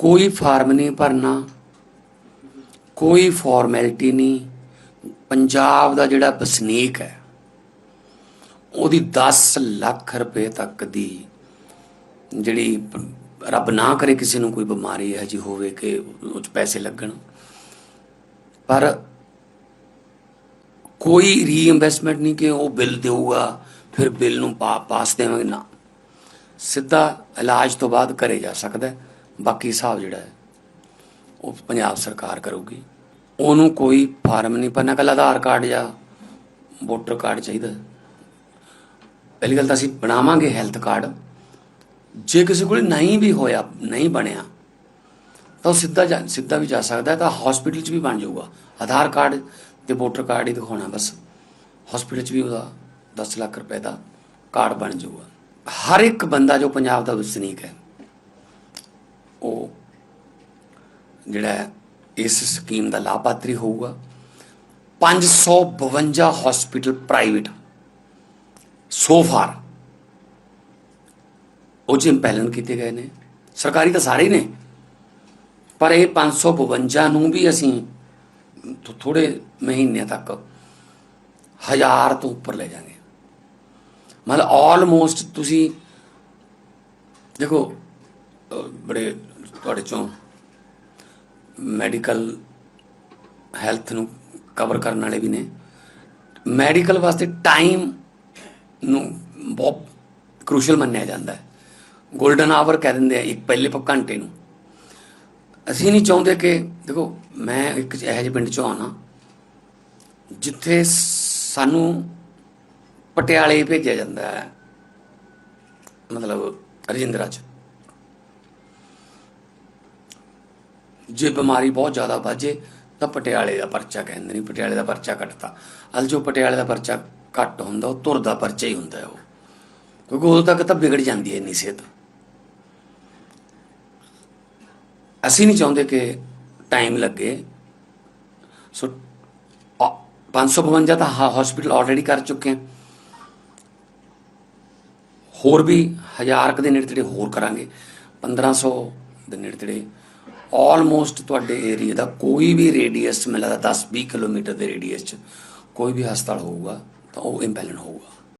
ਕੋਈ ਫਾਰਮ ਨਹੀਂ ਭਰਨਾ, ਕੋਈ ਫਾਰਮੈਲਿਟੀ ਨਹੀਂ। ਪੰਜਾਬ ਦਾ ਜਿਹੜਾ ਵਸਨੀਕ ਹੈ, ਉਹਦੀ 10 ਲੱਖ ਰੁਪਏ ਤੱਕ ਦੀ ਜਿਹੜੀ ਰੱਬ ਨਾ ਕਰੇ ਕਿਸੇ ਨੂੰ ਕੋਈ ਬਿਮਾਰੀ ਹੈ ਜੀ ਹੋਵੇ ਕਿ ਉਹ 'ਚ ਪੈਸੇ ਲੱਗਣ। ਪਰ ਕੋਈ ਰੀਇਨਵੈਸਟਮੈਂਟ ਨਹੀਂ ਕਿ ਉਹ ਬਿੱਲ ਦੇਊਗਾ, ਫਿਰ ਬਿੱਲ ਨੂੰ ਪਾ- ਪਾਸ ਦੇਵਾਂਗੇ, ਨਾ। ਸਿੱਧਾ ਇਲਾਜ ਤੋਂ ਬਾਅਦ ਘਰੇ ਜਾ ਸਕਦਾ ਹੈ। ਬਾਕੀ ਹਿਸਾਬ ਜਿਹੜਾ ਹੈ, ਉਹ ਪੰਜਾਬ ਸਰਕਾਰ ਕਰੂਗੀ। ਉਹਨੂੰ ਕੋਈ ਫਾਰਮ ਨਹੀਂ ਭਰਨਾ ਕੱਲ ਆਧਾਰ ਕਾਰਡ ਜਾਂ ਵੋਟਰ ਕਾਰਡ ਚਾਹੀਦਾ ਪਹਿਲੀ ਗੱਲ ਤਾਂ ਅਸੀਂ ਬਣਾਵਾਂਗੇ ਹੈਲਥ ਕਾਰਡ। ਜੇ ਕਿਸੇ ਕੋਲ ਨਹੀਂ ਵੀ ਹੋਇਆ, ਨਹੀਂ ਬਣਿਆ, ਤਾਂ ਉਹ ਸਿੱਧਾ ਜਾ- ਸਿੱਧਾ ਵੀ ਜਾ ਸਕਦਾ ਤਾਂ ਹਸਪੀਟਲ 'ਚ ਵੀ ਬਣ ਜਾਊਗਾ। ਆਧਾਰ ਕਾਰਡ ਤੇ ਵੋਟਰ ਕਾਰਡ ਹੀ ਦਿਖਾਉਣਾ ਬਸ। ਹਸਪੀਟਲ 'ਚ ਵੀ ਉਹਦਾ 10 ਲੱਖ ਰੁਪਏ ਦਾ ਕਾਰਡ ਬਣ ਜਾਊਗਾ। ਹਰ ਇੱਕ ਬੰਦਾ ਜੋ ਪੰਜਾਬ ਦਾ ਵਸਨੀਕ ਹੈ ਉਹ ਜਿਹੜਾ ਇਸ ਸਕੀਮ ਦਾ ਲਾਭਪਾਤਰੀ ਹੋਊਗਾ। 552 ਹਸਪੀਟਲ ਪ੍ਰਾਈਵੇਟ ਸੋ ਫਾਰ ਉਹ ਚ ਇੰਪੈਲਨ ਕੀਤੇ ਗਏ ਨੇ। ਸਰਕਾਰੀ ਤਾਂ ਸਾਰੇ ਹੀ ਨੇ। ਪਰ ਇਹ 552 ਨੂੰ ਵੀ ਅਸੀਂ ਥੋ- ਥੋੜੇ ਮਹੀਨਿਆਂ ਤੱਕ ਹਜ਼ਾਰ ਤੋਂ ਉੱਪਰ ਲੈ ਜਾਾਂਗੇ ਮਤਲਬ ਆਲਮੋਸਟ ਤੁਸੀਂ ਦੇਖੋ ਬੜੇ ਤੁਹਾਡੇ ਚੋਂ ਮੈਡੀਕਲ ਹੈਲਥ ਨੂੰ ਕਵਰ ਕਰਨ ਵਾਲੇ ਵੀ ਨੇ। ਮੈਡੀਕਲ ਵਾਸਤੇ ਟਾਈਮ ਨੂੰ ਬਹੁਤ ਕ੍ਰੂਸ਼ਲ ਮੰਨਿਆ ਜਾਂਦਾ ਹੈ। 골ਡਨ ਆਵਰ ਕਹਿ ਦਿੰਦੇ ਆ, ਇੱਕ ਪਹਿਲੇ ਪ, ਘੰਟੇ ਨੂੰ। ਅਸੀਂ ਨਹੀਂ ਚਾਹੁੰਦੇ ਕਿ, ਦੇਖੋ, ਮੈਂ ਇੱਕ ਇਹੋ ਜਿਹੇ ਪਿੰਡ ਚੋਂ ਆਉਣਾ, ਜਿੱਥੇ ਸਾਨੂੰ ਪਟਿਆਲੇ ਭੇਜਿਆ ਜਾਂਦਾ ਹੈ, ਮਤਲਬ ਰਜਿੰਦਰਾ ਚ। ਜੇ ਬਿਮਾਰੀ ਬਹੁਤ ਜ਼ਿਆਦਾ ਵੱਜੇ, ਤਾਂ ਪਟਿਆਲੇ ਦਾ ਪਰਚਾ ਕਹਿੰਦੇ ਨਹੀਂ ਪਟਿਆਲੇ ਦਾ ਪਰਚਾ ਕੱਟਤਾ। ਅਲ ਜੋ ਪਟਿਆਲੇ ਦਾ ਪਰਚਾ ਘੱਟ ਹੁੰਦਾ, ਉਹ ਤੁਰਦਾ ਪਰਚਾ ਹੀ ਹੁੰਦਾ ਉਹ। ਕਿਉਂਕਿ ਉਦੋਂ ਤੱਕ ਤਾਂ ਵਿਗੜ ਜਾਂਦੀ ਹੈ ਇੰਨੀ ਸਿਹਤ। ਅਸੀਂ ਨਹੀਂ ਚਾਹੁੰਦੇ ਕਿ ਟਾਈਮ ਲੱਗੇ। ਸੋ, ਅ- 552 ਤਾਂ ਹਸਪੀਟਲ ਆਲਰੇਡੀ ਕਰ ਚੁੱਕੇ ਹਾਂ। ਹੋਰ ਵੀ ਹਜ਼ਾਰ ਕੁ ਦੇ ਨੇੜੇ ਤੇੜੇ ਹੋਰ ਕਰਾਂਗੇ। 1500 ਦੇ ਨੇੜੇ ਤੇੜੇ ਆਲਮੋਸਟ ਤੁਹਾਡੇ ਏਰੀਆ ਦਾ ਕੋਈ ਵੀ ਰੇਡੀਅਸ ਮੈਨੂੰ ਲੱਗਦਾ 10 20 ਕਿਲੋਮੀਟਰ ਦੇ ਰੇਡੀਅਸ ਚ ਕੋਈ ਵੀ ਹਸਪਤਾਲ ਹੋਊਗਾ, ਤਾਂ ਉਹ ਇੰਪੈਲਨ ਹੋਊਗਾ।